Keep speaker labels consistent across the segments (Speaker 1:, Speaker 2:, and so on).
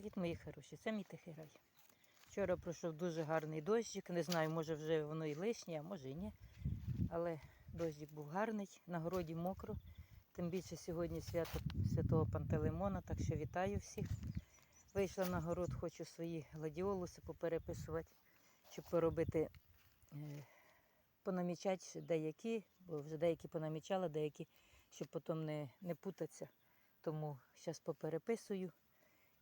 Speaker 1: Привіт, мої хороші, це мій тихий рай. Вчора пройшов дуже гарний дощик. Не знаю, може вже воно і лишнє, а може і ні. Але дощик був гарний, на городі мокро. Тим більше сьогодні свято святого Пантелеймона, так що вітаю всіх. Вийшла на город, хочу свої гладіолуси попереписувати, щоб поробити, е, понамічати деякі, бо вже деякі понамічала, деякі, щоб потім не, не путатися. Тому зараз попереписую.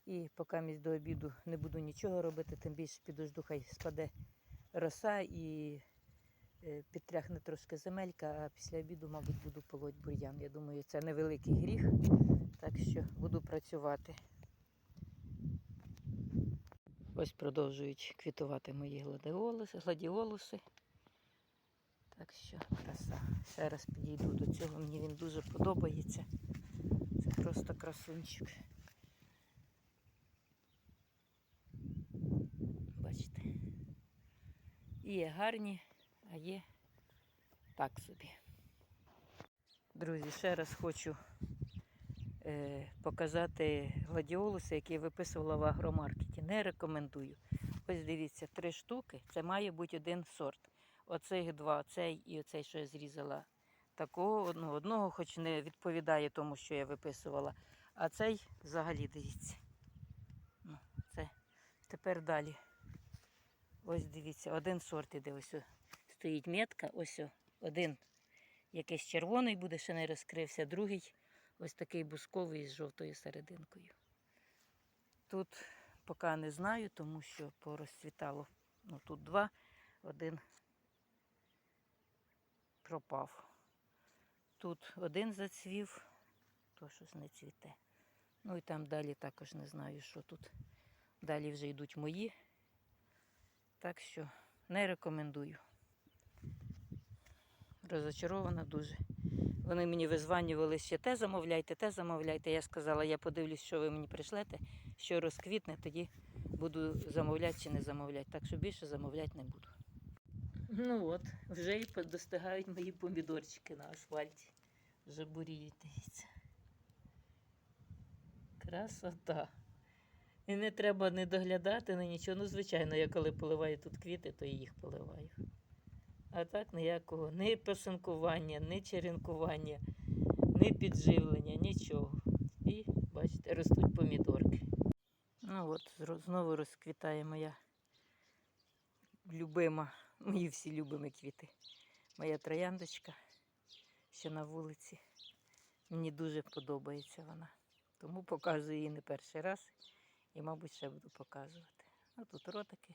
Speaker 1: І поки місь до обіду не буду нічого робити, тим більше підожду, хай спаде роса і е, підтряхне трошки земелька, а після обіду, мабуть, буду полоть бур'ян. Я думаю, це невеликий гріх, так що буду працювати. Ось продовжують квітувати мої гладіолуси, гладіолуси. Так що краса. Ще раз підійду до цього, мені він дуже подобається. Це просто красунчик. Бачите. І є гарні, а є так собі. Друзі, ще раз хочу е, показати гладіолуси, які я виписувала в агромаркеті. Не рекомендую. Ось дивіться, три штуки. Це має бути один сорт. Оцих два, цей і оцей, що я зрізала. Такого одного, одного, хоч не відповідає тому, що я виписувала. А цей взагалі дивіться. Ну, це тепер далі. Ось дивіться, один сорт іде. Ось стоїть метка, ось один якийсь червоний буде, ще не розкрився, другий ось такий бусковий з жовтою серединкою. Тут поки не знаю, тому що порозцвітало. Ну, тут два, один пропав. Тут один зацвів, то щось не цвіте. Ну і там далі також не знаю, що тут. Далі вже йдуть мої. Так що не рекомендую. Розочарована дуже. Вони мені визванювали ще те замовляйте, те замовляйте. Я сказала, я подивлюсь, що ви мені прийшлете, що розквітне, тоді буду замовляти чи не замовляти. Так що більше замовляти не буду. Ну от, вже і достигають мої помідорчики на асфальті. Вже буріють, дивіться. Красота. І не треба не доглядати, не нічого. Ну, звичайно, я коли поливаю тут квіти, то і їх поливаю. А так ніякого ні пасинкування, ні черенкування, ні підживлення, нічого. І, бачите, ростуть помідорки. Ну от, знову розквітає моя любима, мої всі любимі квіти. Моя трояндочка, що на вулиці. Мені дуже подобається вона. Тому показую її не перший раз і, мабуть, ще буду показувати. Ну, тут ротики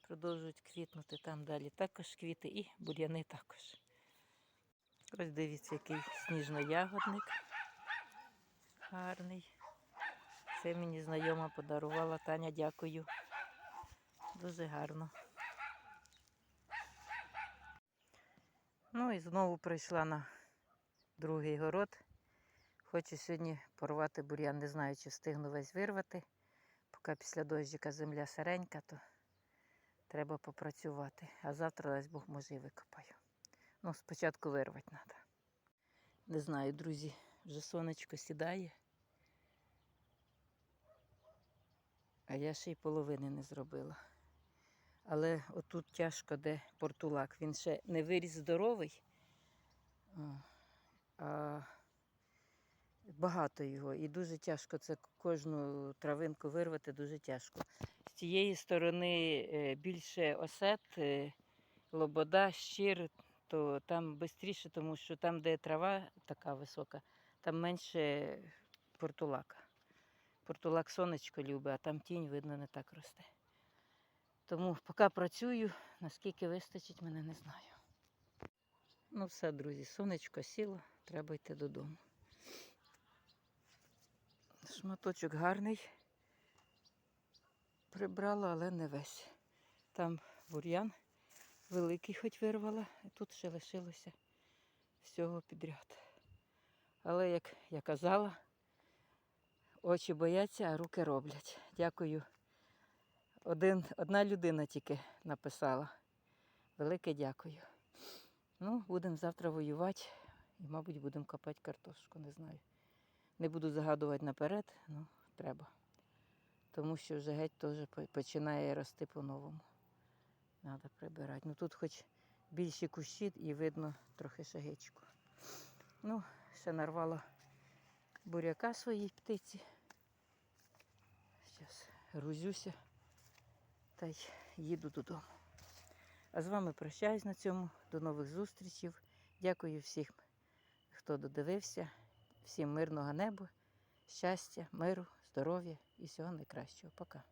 Speaker 1: продовжують квітнути, там далі також квіти і бур'яни також. Ось дивіться, який сніжно-ягодник гарний. Це мені знайома подарувала Таня, дякую. Дуже гарно. Ну і знову прийшла на другий город. Хочу сьогодні порвати бур'ян. Не знаю, чи встигну весь вирвати. Поки після дощика земля сиренька, то треба попрацювати. А завтра, дасть Бог, може і викопаю. Ну, спочатку вирвати треба. Не знаю, друзі, вже сонечко сідає. А я ще й половини не зробила. Але отут тяжко, де портулак. Він ще не виріс здоровий, а багато його. І дуже тяжко це кожну травинку вирвати, дуже тяжко. З цієї сторони е, більше осет, е, лобода, щир, то там швидше, тому що там, де трава така висока, там менше портулака. Портулак сонечко любить, а там тінь, видно, не так росте. Тому поки працюю, наскільки вистачить, мене не знаю. Ну все, друзі, сонечко сіло, треба йти додому. Шматочок гарний. Прибрала, але не весь. Там бур'ян великий хоч вирвала, і тут ще лишилося всього підряд. Але, як я казала, очі бояться, а руки роблять. Дякую. Один, одна людина тільки написала. Велике дякую. Ну, будемо завтра воювати і, мабуть, будемо копати картошку, не знаю. Не буду загадувати наперед, ну, треба. тому що вже геть теж починає рости по-новому. Треба прибирати. Ну тут хоч більші кущі і видно трохи шагичку. Ну, ще нарвала буряка своїй птиці. Зараз грузюся та й їду додому. А з вами прощаюсь на цьому. До нових зустрічей. Дякую всім, хто додивився. Всім мирного неба, щастя, миру, здоров'я і всього найкращого. Пока.